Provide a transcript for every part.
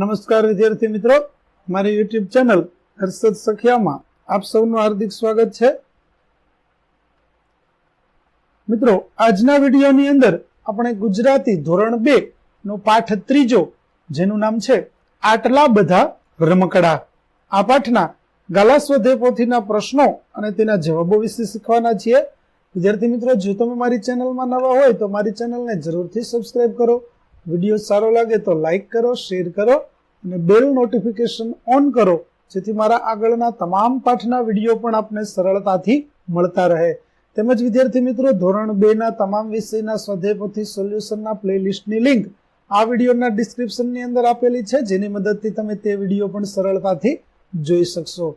નમસ્કાર વિદ્યાર્થી મિત્રો. મારી યુટ્યુબ ચેનલ હર્ષદ સખિયામાં આપ સૌનું હાર્દિક સ્વાગત છે. મિત્રો, આજના વિડીયોની અંદર આપણે ગુજરાતી ધોરણ બે નો પાઠ ત્રીજો, જેનું નામ છે આટલા બધા રમકડા. આ પાઠના ગાલા સ્વધે પોથીના પ્રશ્નો અને તેના જવાબો વિશે શીખવાના છીએ. વિદ્યાર્થી મિત્રો, જો તમે મારી ચેનલમાં નવા હોય તો મારી ચેનલને જરૂરથી સબસ્ક્રાઇબ કરો. વીડિયો સારો લાગે તો લાઇક કરો, શેર કરો અને બેલ નોટિફિકેશન ઓન કરો, જેથી મારા આગળના તમામ પાઠના વીડિયો પણ આપને સરળતાથી મળતા રહે. તેમજ વિદ્યાર્થી મિત્રો, ધોરણ બે ના તમામ વિષયના સ્વાધ્યાયપોથી સોલ્યુશનના પ્લેલિસ્ટની લિંક આ વિડીયોના ડિસ્ક્રિપ્શનની અંદર આપેલી છે, જેની મદદથી તમે તે વીડિયો પણ સરળતાથી જોઈ શકશો.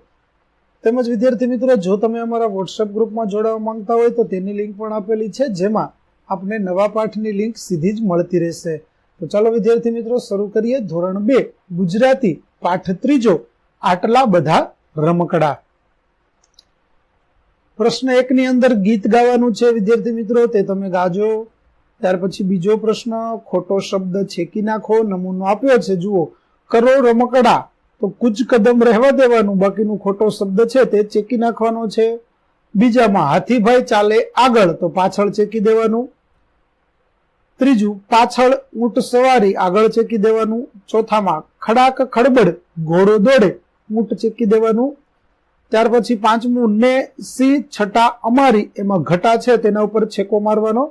તેમજ વિદ્યાર્થી મિત્રો, જો તમે અમારા વોટ્સએપ ગ્રુપમાં જોડાવા માંગતા હોય તો તેની લિંક પણ આપેલી છે, જેમાં આપને નવા પાઠની લિંક સીધી જ મળતી રહેશે. તો ચાલો વિદ્યાર્થી મિત્રો, શરૂ કરીએ ધોરણ બે, ગુજરાતી પાઠ ત્રીજો આટલા બધા રમકડા. પ્રશ્ન એક ની અંદર ગીત ગાવાનું છે વિદ્યાર્થી મિત્રો, તે તમે ગાજો. ત્યાર પછી બીજો પ્રશ્ન, ખોટો શબ્દ છેકી નાખો, નમૂનો આપ્યો છે, જુઓ. કરો રમકડા, તો કુચ કદમ રહેવા દેવાનું, બાકીનું ખોટો શબ્દ છે તે ચેકી નાખવાનો છે. બીજામાં, હાથીભાઈ ચાલે આગળ, તો પાછળ ચેકી દેવાનું. ત્રીજું, પાછળ ઊંટ સવારી આગળ ચેકી દેવાનું. ચોથામાં, ખડાક ખડબડ ઘોડો દોડે, ઊંટ ચેકી દેવાનું. ત્યાર પછી પાંચમું, ને સી છટા અમારી, એમાં ઘટા છે, તેના ઉપર છેકો મારવાનો.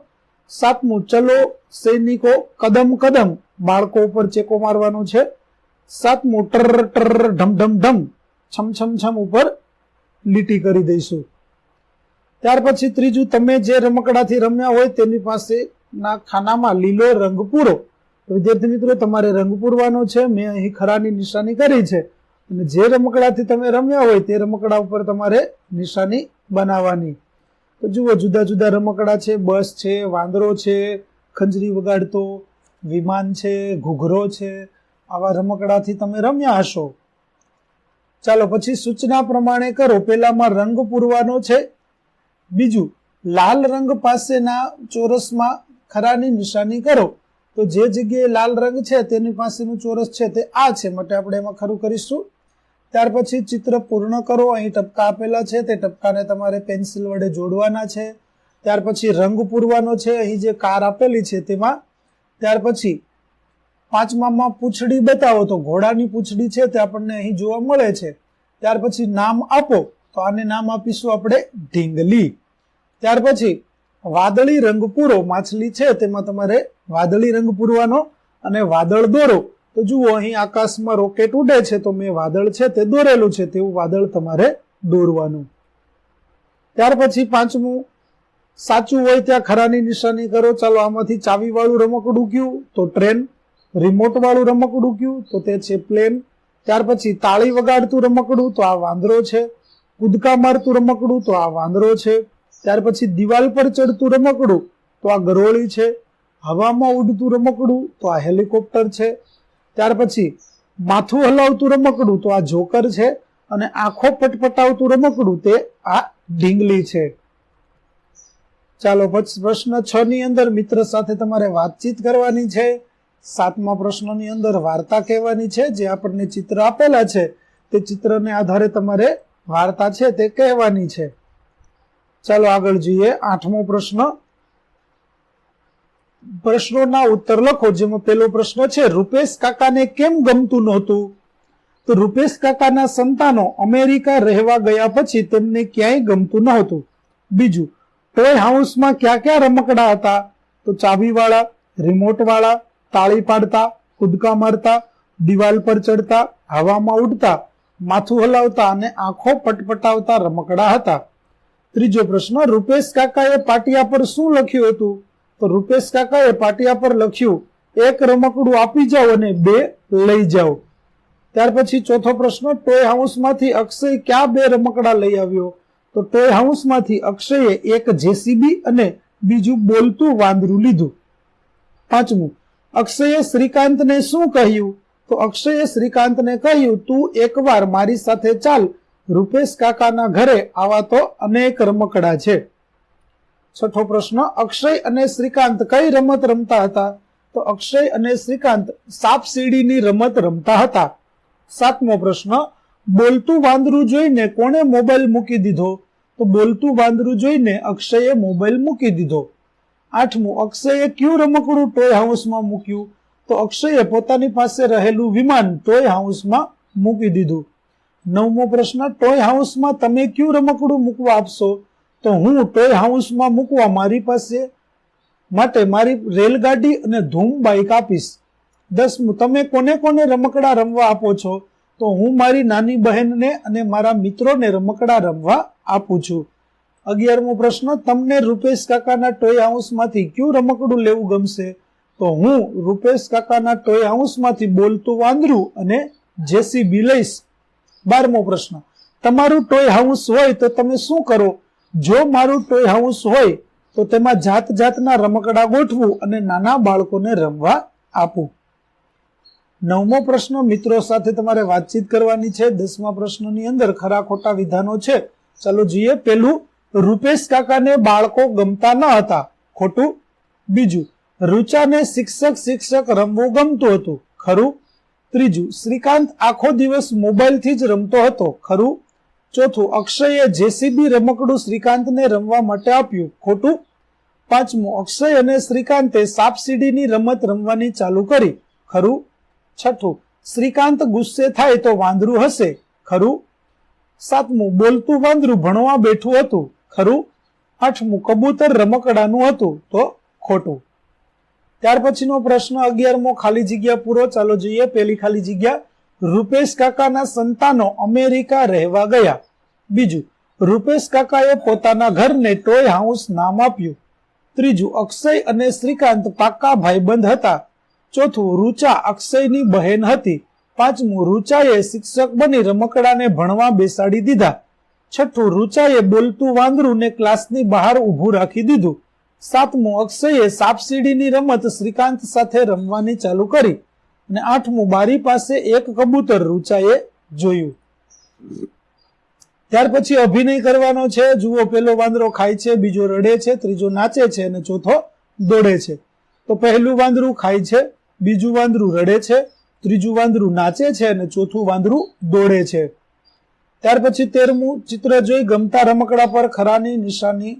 સાતમું, ચલો સૈનિકો કદમ કદમ, બાળકો ઉપર ચેકો મારવાનો છે. સાતમું ટર ટર ઢમ ઢમ ઢમ, છમ છમ છમ ઉપર લીટી કરી દઈશું. ત્યાર પછી ત્રીજું, તમે જે રમકડાથી રમ્યા હોય તેની પાસે ના ખાનામાં લીલો રંગ પૂરો. વિદ્યાર્થી મિત્રો, તમારે રંગ પૂરવાનો છે. મેં અહીં ખરાની નિશાની કરી છે. અને જે રમકડાથી તમે રમ્યા હોય તે રમકડા ઉપર તમારે નિશાની બનાવવાની. તો જુઓ, જુદા જુદા રમકડા છે. બસ છે, વાંદરો છે, ખંજરી વગાડતો, વિમાન છે, ઘૂઘરો છે. આવા રમકડાથી તમે રમ્યા હશો. ચાલો, પછી સૂચના પ્રમાણે કરો. પેલામાં રંગ પૂરવાનો છે. બીજું, લાલ રંગ પાસેના ચોરસમાં ખરાની નિશાની કરો. તો જે જગ્યાએ લાલ રંગ છે, તેની પાસેનું ચોરસ છે, તે આ છે. માટે આપણે એમાં ખરું કરીશું. ત્યાર પછી ચિત્ર પૂર્ણ કરો. અહીં ટપકા આપેલા છે. તે ટપકાને તમારે પેન્સિલ વડે જોડવાના છે. ત્યાર પછી રંગ પૂરવાનો છે. અહીં જે કાર આપેલી છે તેમાં. ત્યાર પછી પાંચમામાં પૂંછડી બતાવો. તો ઘોડાની પૂંછડી છે તે આપણને અહીં જોવા મળે છે. ત્યાર પછી નામ આપો. તો આને નામ આપીશું આપણે ઢીંગલી. ત્યાર પછી વાદળી રંગ પૂરો માછલી છે, તેમાં તમારે વાદળી રંગ પૂરવાનો અને વાદળ દોરો. તો જુઓ, અહીં આકાશમાં રોકેટ ઉડે છે, તો મેં વાદળ છે તે દોરેલું છે, તેવું વાદળ તમારે દોરવાનું. ત્યાર પછી પાંચમું, સાચું હોય ત્યાં ખરાની નિશાની કરો. ચાલો, આમાંથી ચાવી વાળું રમકડું કયું તો ટ્રેન રિમોટ વાળું રમકડું કયું તો તે છે પ્લેન ત્યાર પછી તાળી વગાડતું રમકડું, તો આ વાંદરો છે. કૂદકા મારતું રમકડું, તો આ વાંદરો છે. ત્યાર પછી દિવાલ પર ચડતું રમકડું, તો આ ગરોળી છે. હવામાં ઉડતું રમકડું, તો આ હેલિકોપ્ટર છે. ત્યાર પછી માથું હલાવતું રમકડું, તો આ જોકર છે. અને આંખો પટપટાવતું રમકડું, તે આ ઢીંગલી છે. ચાલો, પછી પ્રશ્ન છ ની અંદર મિત્ર સાથે તમારે વાતચીત કરવાની છે. સાતમા પ્રશ્નની અંદર વાર્તા કહેવાની છે. જે આપણને ચિત્ર આપેલા છે, તે ચિત્રને આધારે તમારે વાર્તા છે તે કહેવાની છે. ચાલો આગળ જોઈએ. આઠમો પ્રશ્ન. પ્રશ્નોના ઉત્તર લખો. જેમાં પેલો પ્રશ્ન છે, રૂપેશ કાકાને કેમ ગમતું નહોતું? તો રૂપેશ કાકાના સંતાનો અમેરિકા રહેવા ગયા પછી તેમને ક્યાંય ગમતું નહોતું. બીજું, ટોય હાઉસમાં ક્યાં ક્યાં રમકડા હતા? તો ચાવીવાળા, રિમોટવાળા, તાળી પાડતા, કૂદકા મારતા, દિવાલ પર ચડતા, હવામાં ઉડતા, માથું હલાવતા અને આંખો પટપટાવતા રમકડા હતા. ત્રીજો પ્રશ્ન, રૂપેશ કાકાએ પાટિયા પર શું લખ્યું હતું? તો રૂપેશ કાકાએ પાટિયા પર લખ્યું, એક રમકડું આપી જાઓ અને બે લઈ જાઓ. ત્યાર પછી ચોથો પ્રશ્ન, ટોય હાઉસમાંથી અક્ષય ક્યાં બે રમકડા લઈ આવ્યો? તો ટોય હાઉસમાંથી અક્ષયે એક જેસીબી અને બીજું બોલતું વાંદરું લીધું. પાંચમું, અક્ષયે શ્રીકાંતને શું કહ્યું? તો અક્ષયે શ્રીકાંતને કહ્યું, તું એકવાર મારી સાથે ચાલ રૂપેશ કાકાના ઘરે આવા તો અનેક રમકડા છે. છઠ્ઠો પ્રશ્ન, અક્ષય અને શ્રીકાંત કઈ રમત રમતા હતા? તો અક્ષય અને શ્રીકાંત સાપ સીડીની રમત રમતા હતા. સાતમો પ્રશ્ન, બોલતું વાંદરું જોઈને કોણે મોબાઈલ મૂકી દીધો? તો બોલતું વાંદરું જોઈને અક્ષયે મોબાઈલ મૂકી દીધો. આઠમું, અક્ષયે કયું રમકડું ટોય હાઉસમાં મૂક્યું? તો અક્ષયે પોતાની પાસે રહેલું વિમાન ટોય હાઉસમાં મૂકી દીધું. નવમો પ્રશ્ન ટોય હાઉસમાં તમે કયું રમકડું મૂકવા આપશો? તો હું ટોય હાઉસમાં મૂકવા મારી પાસે માટે મારી રેલગાડી અને ધૂમ બાઇક આપીશ. દસમું તમે કોને કોને રમકડા રમવા આપો છો? તો હું મારી નાની બહેનને અને મારા મિત્રોને રમકડા રમવા આપું છું. અગિયારમો પ્રશ્ન, તમને રૂપેશ કાકાના ટોય હાઉસમાંથી કયું રમકડું લેવું ગમશે? તો હું રૂપેશ કાકાના ટોય હાઉસમાંથી બોલતું વાંદરું અને જેસીબી લઈશ. બારમો પ્રશ્ન. તમારું ટોય હાઉસ હોય તો તમે શું કરો? જો મારું ટોય હાઉસ હોય તો તેમાં જાત જાતના રમકડા ગોઠવું અને નાના બાળકોને રમવા આપું. નવમો પ્રશ્ન, મિત્રો સાથે તમારે વાતચીત કરવાની છે. દસમા પ્રશ્નની અંદર ખરા ખોટા વિધાનો છે. ચાલો જોઈએ. પેલું રૂપેશ કાકાને બાળકો ગમતા ન હતા. ખોટું. બીજું, રૂચાને શિક્ષક શિક્ષક રમવું ગમતું હતું. ખરું? ત્રીજું, શ્રીકાંત આખો દિવસ મોબાઈલથી જ રમતો હતો. ખરું? ચોથું, અક્ષયે જેસીબી રમકડું શ્રીકાંતને રમવા માટે આપ્યું. ખોટું? પાંચમું, અક્ષય અને શ્રીકાંતે સાપસીડીની રમત રમવાની ચાલુ કરી. ખરું? છઠ્ઠું, શ્રીકાંત ગુસ્સે થાય તો વાંદરું હશે. ખરું? સાતમું, બોલતું વાંદરું ભણવા બેઠું હતું. ખરું? આઠમું, કબૂતર રમકડાનું હતું તો ખોટું. ત્યાર પછીનો પ્રશ્ન અગિયારમો ખાલી જગ્યા પૂરો. ચાલો જોઈએ. પેલી ખાલી જગ્યા. રૂપેશ કાકાના સંતાનો અમેરિકા રહેવા ગયા. બીજું, રૂપેશ કાકાએ પોતાના ઘરને ટોય હાઉસ નામ આપ્યું. ત્રીજું, અક્ષય અને શ્રીકાંત પાક્કા ભાઈબંધ હતા. ચોથું, રૂચા અક્ષયની બહેન હતી. પાંચમું, રૂચાએ શિક્ષક બની રમકડાને ભણવા બેસાડી દીધા. છઠ્ઠું, રૂચાએ બોલતું વાંદરુંને ક્લાસની બહાર ઊભું રાખી દીધું. સાતમું અક્ષયે સાપસીડીની રમત શ્રીકાંત સાથે રમવાની ચાલુ કરી અને આઠમું બારી પાસે એક કબૂતર રૂચાએ જોયું. ત્યાર પછી અભિનય કરવાનો છે, જુઓ પેલો વાંદરો ખાય છે, બીજો રડે છે, ત્રીજો નાચે છે અને ચોથો દોડે છે. તો પહેલું વાંદરું ખાય છે, બીજું વાંદરું રડે છે, ત્રીજું વાંદરું નાચે છે અને ચોથું વાંદરું દોડે છે. ત્યાર પછી તેરમું ચિત્ર જોઈ ગમતા રમકડા પર ખરાની નિશાની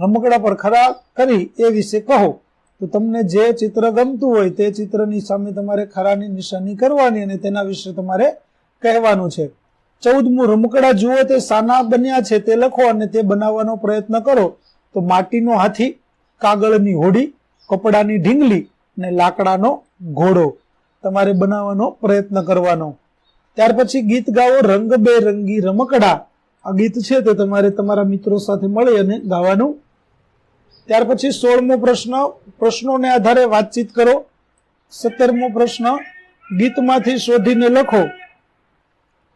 રમકડા પર ખરા કરી એ વિશે કહો. તો તમને જે ચિત્ર ગમતું હોય તે ચિત્રની સામે તમારે ખરાની નિશાની કરવાની અને તેના વિશે તમારે કહેવાનું છે. ચૌદમું, રમકડા જુઓ તે સાના બન્યા છે તે લખો અને તે બનાવવાનો પ્રયત્ન કરો. તો માટીનો હાથી, કાગળની હોડી, કપડાની ઢીંગલી અને લાકડાનો ઘોડો. તમારે બનાવવાનો પ્રયત્ન કરવાનો. ત્યાર પછી ગીત ગાવો રંગ બેરંગી રમકડા. આ ગીત છે તે તમારે તમારા મિત્રો સાથે મળી અને ગાવાનું ત્યાર પછી સોળમો પ્રશ્ન, પ્રશ્નોને આધારે વાતચીત કરો. સત્તરમો પ્રશ્ન, ગીતમાંથી શોધીને લખો.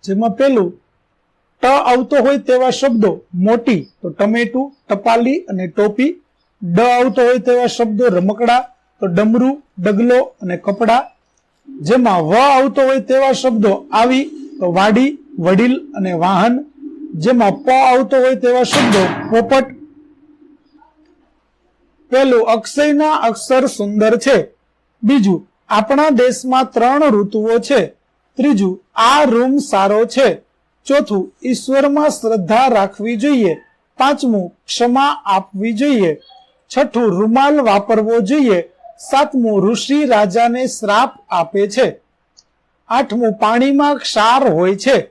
જેમાં પેલું, ટ આવતો હોય તેવા શબ્દો, મોટી, તો ટમેટું, ટપાલી અને ટોપી. ડ આવતો હોય તેવા શબ્દો, રમકડા, તો ડમરું, ડગલો અને કપડા. જેમાં વ આવતો હોય તેવા શબ્દો, આવી, તો વાડી, વડીલ અને વાહન. જેમાં પ આવતો હોય તેવા શબ્દો, પોપટ પેલું અક્ષયના અક્ષર સુંદર છે. બીજું, આપણા દેશમાં ત્રણ ઋતુઓ છે. ત્રીજું, આ રૂમ સારો છે. ચોથું, ઈશ્વરમાં શ્રદ્ધા રાખવી જોઈએ. પાંચમું, ક્ષમા આપવી જોઈએ. છઠ્ઠું, રૂમાલ વાપરવો જોઈએ. સાતમું, ઋષિ રાજાને શ્રાપ આપે છે. આઠમું, પાણીમાં ક્ષાર હોય છે.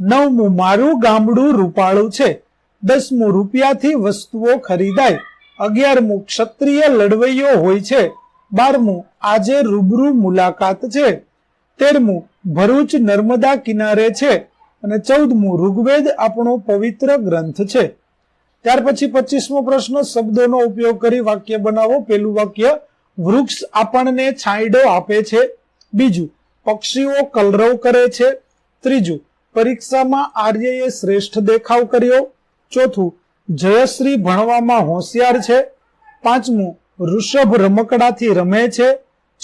નવમું, મારું ગામડું રૂપાળું છે. દસમું, રૂપિયાથી વસ્તુઓ ખરીદાય. અગિયારમું, ક્ષત્રિય લડવૈયો હોય છે. બારમું, આજે રૂબરૂ મુલાકાત છે. તેરમું, ભરૂચ નર્મદા કિનારે છે. અને ચૌદમું, ઋગ્વેદ આપણો પવિત્ર ગ્રંથ છે. ત્યાર પછી પચીસમો પ્રશ્ન, શબ્દોનો ઉપયોગ કરી વાક્ય બનાવો. પેલું વાક્ય, વૃક્ષ આપણને છાંયડો આપે છે. બીજું, પક્ષીઓ કલરવ કરે છે. ત્રીજું, પરીક્ષામાં આર્યએ શ્રેષ્ઠ દેખાવ કર્યો. ચોથું જયશ્રી ભણવામાં હોશિયાર છે. પાંચમું, ઋષભ રમકડાથી રમે છે.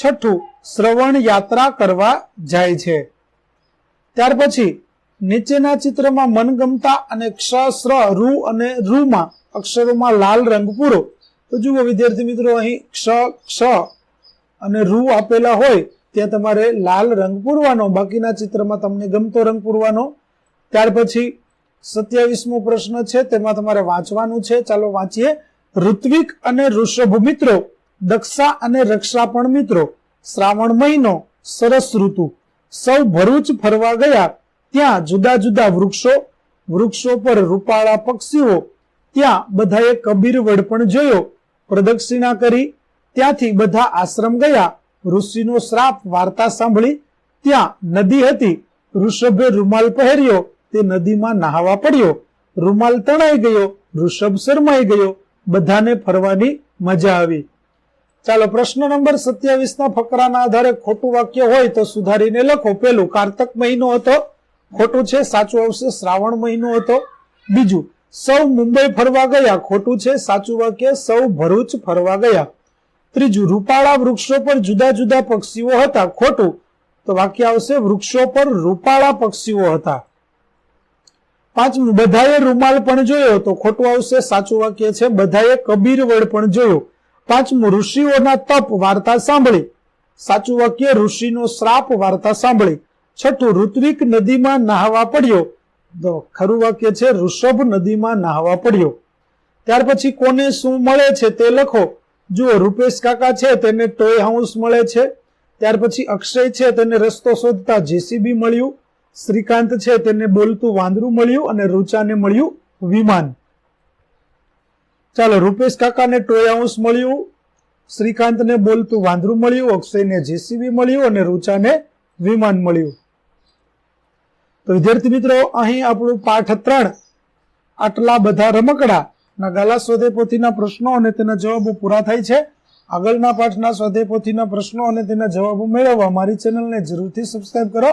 છઠ્ઠું, શ્રવણ યાત્રા કરવા જાય છે. ત્યાર પછી, નીચેના ચિત્રમાં મનગમતા અને ક્ષ શ્ર રૂ અને રૂમાં અક્ષરોમાં લાલ રંગ પૂરો. તો જુઓ વિદ્યાર્થી મિત્રો, અહીં ક્ષ ક્ષ અને રૂ આપેલા હોય, ત્યાં તમારે લાલ રંગ પૂરવાનો, બાકીના ચિત્રમાં તમને ગમતો રંગ પૂરવાનો. ત્યાર પછી સત્યાવીસમો પ્રશ્ન છે, તેમાં તમારે વાંચવાનું છે. ચાલો વાંચીએ. ઋત્વિક અને ઋષભ મિત્રો, દક્ષા અને રક્ષા પણ મિત્રો, શ્રાવણ મહિનો, સરસ ઋતુ. સૌ ભરૂચ ફરવા ગયા. ત્યાં જુદા જુદા વૃક્ષો વૃક્ષો પર રૂપાળા પક્ષીઓ. ત્યાં બધાએ કબીર વડપણ જોયો. પ્રદક્ષિણા કરી. ત્યાંથી બધા આશ્રમ ગયા. ઋષિનો શ્રાપ વાર્તા સાંભળી. ત્યાં નદી હતી. ઋષભે રૂમાલ પહેર્યો. તે નદીમાં નહાવા પડ્યો. રૂમાલ તણાઈ ગયો. ઋષભ શરમાઈ ગયો. બધાને ફરવાની મજા આવી. ચાલો, પ્રશ્ન નંબર સત્યાવીસ ના ફકરાના આધારે ખોટું વાક્ય હોય તો સુધારીને લખો. પેલું, કારતક મહિનો હતો. ખોટું છે, સાચું આવશે, શ્રાવણ મહિનો હતો. બીજું, સૌ મુંબઈ ફરવા ગયા. ખોટું છે, સાચું વાક્ય, સૌ ભરૂચ ફરવા ગયા. ત્રીજું, રૂપાળા વૃક્ષો પર જુદા જુદા પક્ષીઓ હતા. ખોટું. તો વાક્ય આવશે, વૃક્ષો પર રૂપાળા પક્ષીઓ હતા. પાંચમું બધાએ રૂમાલ પણ જોયો તો ખોટું આવશે, સાચું વાક્ય છે. બધાએ કબીર વડ પણ જોયો. પાંચમું, ઋષિઓના તપ વાર્તા સાંભળી. સાચું વાક્ય, ઋષિનો શ્રાપ વાર્તા સાંભળી. છઠ્ઠું, ઋત્વિક નદીમાં નહાવા પડ્યો. તો ખરું વાક્ય છે, ઋષભ નદીમાં નહાવા પડ્યો. ત્યાર પછી કોને શું મળે છે તે લખો. જુઓ, રૂપેશ કાકા છે, તેને ટોય હાઉસ મળે છે. ત્યાર પછી અક્ષય છે, તેને રસ્તો શોધતા જેસીબી મળ્યું. શ્રીકાંત છે, તેને બોલતું વાંદરું મળ્યું અને રૂચાને મળ્યું વિમાન. ચાલો, રૂપેશ કાકાને ટોય હાઉસ મળ્યું, શ્રીકાંતને બોલતું વાંદરું મળ્યું, અક્ષયને જેસીબી મળ્યું અને રૂચાને વિમાન મળ્યું. તો વિદ્યાર્થી મિત્રો, અહીં આપણું પાઠ ત્રણ, આટલા બધા રમકડા ના ગાલા સ્વાધ્યાય પોથીના પ્રશ્નો અને તેના જવાબો પૂરા થાય છે. આગળના પાઠના સ્વાધ્યાય પોથીના પ્રશ્નો અને તેના જવાબો મેળવવા મારી ચેનલને જરૂરથી સબસ્ક્રાઇબ કરો.